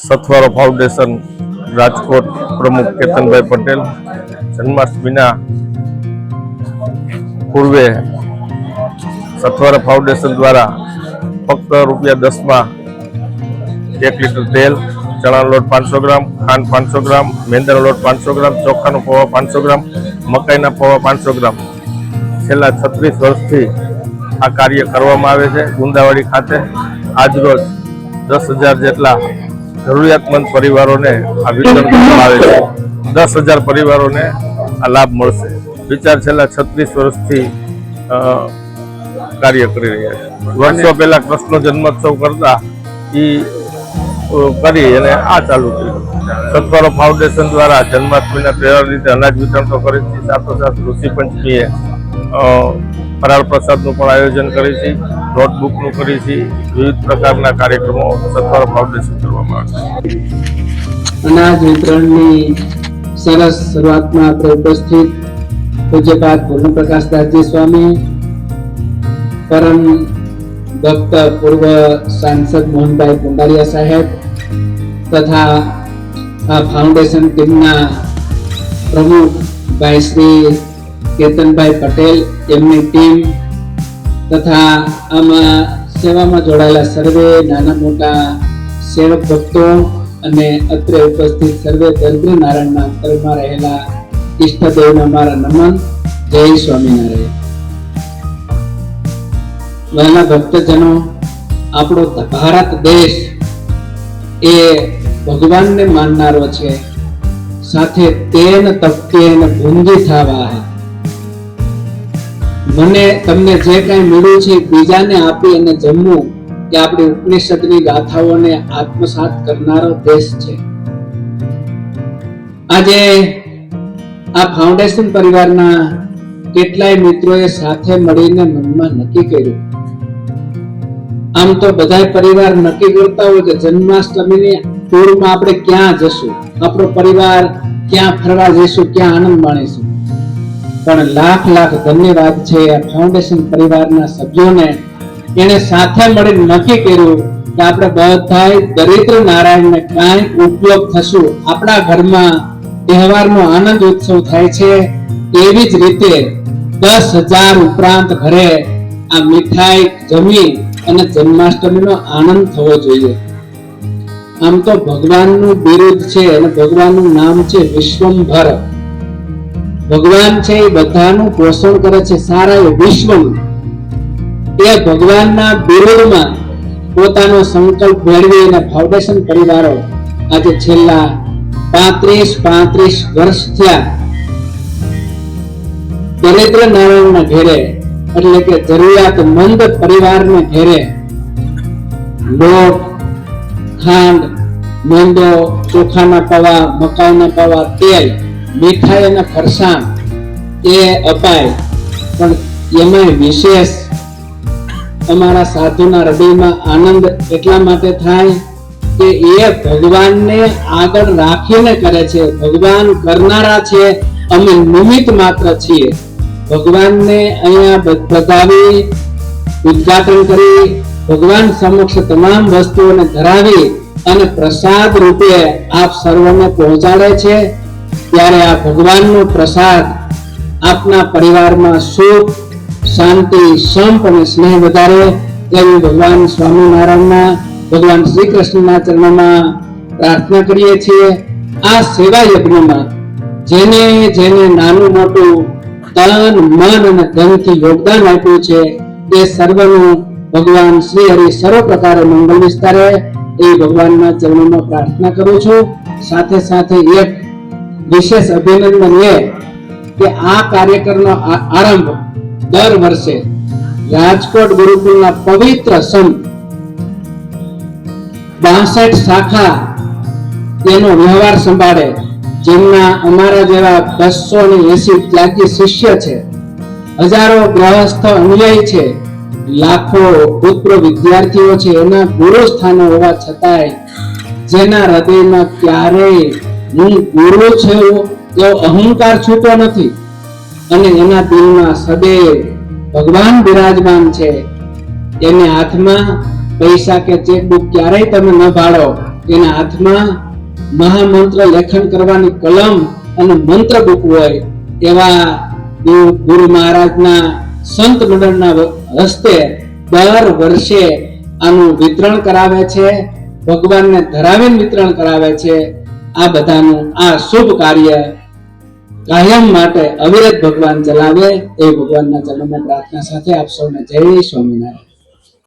સથવારો foundation Rajkot પ્રમુખ કેતનભાઈ પટેલ, જન્માષ્ટમીના પૂર્વે સથવારા ફાઉન્ડેશન દ્વારા ફક્ત રૂપિયા દસમાં એક લીટર તેલ, ચણાનો લોટ પાંચસો ગ્રામ, ખાંડ પાંચસો ગ્રામ, મેંદાનો લોટ પાંચસો ગ્રામ, ચોખાનો પૌવા પાંચસો ગ્રામ, મકાઈના પૌવા પાંચસો ગ્રામ. છેલ્લા છત્રીસ વર્ષથી આ કાર્ય કરવામાં આવે છે ગુંદાવાડી ખાતે. આજરોજ દસ હજાર જેટલા જરૂરિયાતમંદ પરિવારોને આ વિતરણ કરવામાં આવે છે. દસ હજાર પરિવારોને આ લાભ મળશે. વિચાર છેલ્લા છત્રીસ વર્ષથી કાર્ય કરી રહ્યા છે. વર્ષો પહેલા કૃષ્ણ જન્મોત્સવ કરતા એ કરી અને આ ચાલુ કર્યું. સત્વારો ફાઉન્ડેશન દ્વારા જન્માષ્ટમીના તહેવાર રીતે અનાજ વિતરણ તો કરે છે. સાથોસાથ ઋષિ પંચમીએ ફરાળ પ્રસાદનું પણ આયોજન કરે છે નોટબુકનું કરી છે વિવિધ પ્રકારના કાર્યક્રમો સત્વર ફાઉન્ડેશન કરવામાં આવે છે. અનાજ વિતરણની સરસ શરૂઆતમાં આપણે ઉપસ્થિત પૂજ્યપાદ પૂર્ણપ્રકાશ દાસજી સ્વામી, પરમ ભક્ત પૂર્વ સાંસદ મોહનભાઈ કુંડારિયા સાહેબ તથા આ ફાઉન્ડેશન ટીમના પ્રમુખ ભાઈ શ્રી કેતનભાઈ પટેલ, એમની ટીમ તથા આમાં સેવામાં જોડાયેલા સર્વે, નાના મોટા સેવક ભક્તો અને અત્રે ઉપસ્થિત સર્વે દરિદ્ર નારાયણના અંતરમાં રહેલા ઈષ્ટદેવના મારા નમન. જય સ્વામિનારાયણ. વહેલા ભક્તજનો, આપણો ભારત દેશ એ ભગવાનને માનનારો છે. સાથે તેન તપકેન ભૂંજી થાવા મને તમને જે કઈ મળ્યું છે બીજાને આપી અને જમવું એ આપણી ઉપનિષદની ગાથાઓને આત્મસાત કરનારો દેશ છે. આજે આ ફાઉન્ડેશન પરિવારના કેટલાય મિત્રોએ સાથે મળીને મનમાં નક્કી કર્યું. આમ તો બધા પરિવાર નક્કી કરતા હોય કે જન્માષ્ટમીની ટૂરમાં આપણે ક્યાં જશું? આપણો પરિવાર ક્યાં ફરવા જઈશું? ક્યાં આનંદ માણીશું? પણ લાખ લાખ ધન્યવાદ છે ફાઉન્ડેશન પરિવારના સભ્યોને. એને સાથે મળી નક્કી કર્યું કે આપણે બધાય દરિદ્ર નારાયણને કાંઈ ઉપયોગ થશું. આપણા ઘરમાં તહેવારનો આનંદ ઉત્સવ થાય છે. એવી જ રીતે દસ હજાર ઉપરાંત ઘરે આ મીઠાઈ જમી અને જન્માષ્ટમીનો આનંદ થવો જોઈએ. આમ તો ભગવાનનું બિરુદ છે અને ભગવાનનું નામ છે વિશ્વંભર. ભગવાન છે એ બધાનું પોષણ કરે છે સારા વિશ્વનું. એ ભગવાનના બિરુદમાં પોતાનો સંકલ્પ મેળવી અને ફાઉન્ડેશન પરિવારો આજે છેલ્લા પાંત્રીસ પાંત્રીસ વર્ષ થયા. દરિદ્ર નારાયણના ઘેરે એટલે કે જરૂરિયાતમંદ પરિવારને ઘેરે લોટ, ખાંડ, મેંદો, ચોખાના પવા, મકાઈના પવા, તેલ મીઠાઈ અને ફરસાણ એ અપાય. પણ એમાં વિશેષ અમારા સાધુના હૃદયમાં આનંદ એટલા માટે થાય કે એ ભગવાનને આગળ રાખીને કરે છે. ભગવાન કરનારા છે. અમે નિમિત્ત માત્ર છીએ. ભગવાનને અહીંયા બતાવી, ઉદ્ઘાટન કરી, ભગવાન સમક્ષ તમામ વસ્તુઓને ધરાવી અને પ્રસાદ રૂપે આપ સર્વને પહોંચાડે છે. ત્યારે આ ભગવાનનો પ્રસાદ આપના પરિવારમાં સુખ, શાંતિ, સંપ અને સ્નેહ વધારે એવી ભગવાન સ્વામિનારાયણના, ભગવાન શ્રી કૃષ્ણના ચરણમાં પ્રાર્થના કરીએ છીએ. આ સેવા યજ્ઞમાં જેને જેને નાનું મોટું તન, મન અને ધનથી યોગદાન આપ્યું છે એ સર્વનું ભગવાન શ્રી હરિ સર્વ પ્રકારે મંગળ વિસ્તારે એ ભગવાનના ચરણોમાં પ્રાર્થના કરું છું. સાથે સાથે એક વિશેષ અભિનંદન એ કે આ કાર્યક્રમનો આરંભ દર વર્ષે રાજકોટ ગુરુકુળના પવિત્ર સંત બાસઠ શાખા તેનો વ્યવહાર સંભાળે. જેમના અમારા જેવા બસો ને એસી ત્યાગી શિષ્ય છે. હજારો ગ્રહસ્થ અનુયાયી છે. લાખો ભૂતપૂર્વ વિદ્યાર્થીઓ છે. એના ગુરુ સ્થાનો હોવા છતાંય જેના હૃદયમાં ક્યારેય હું ગુરુ છું એવો અહંકાર છૂટો નથી. અને એના દિલમાં સદૈવ ભગવાન બિરાજમાન છે. એને હાથમાં પૈસા કે ચેકબુક ક્યારેય તમે ન ભાળો એના હાથમાં મહામંત્ર લેખન કરવાની કલમ અને મંત્ર બુક હોય એવા ગુરુ- મહારાજના સંત મંડળના હસ્તે દર વર્ષે આનું વિતરણ કરાવે છે. ભગવાનને ધરાવીને વિતરણ કરાવે છે. આ બધાનું આ શુભ કાર્ય કાયમ માટે અવિરત ભગવાન ચલાવે એ ભગવાનના ચરણમાં પ્રાર્થના સાથે આપ સૌને જય સ્વામિનારાયણ.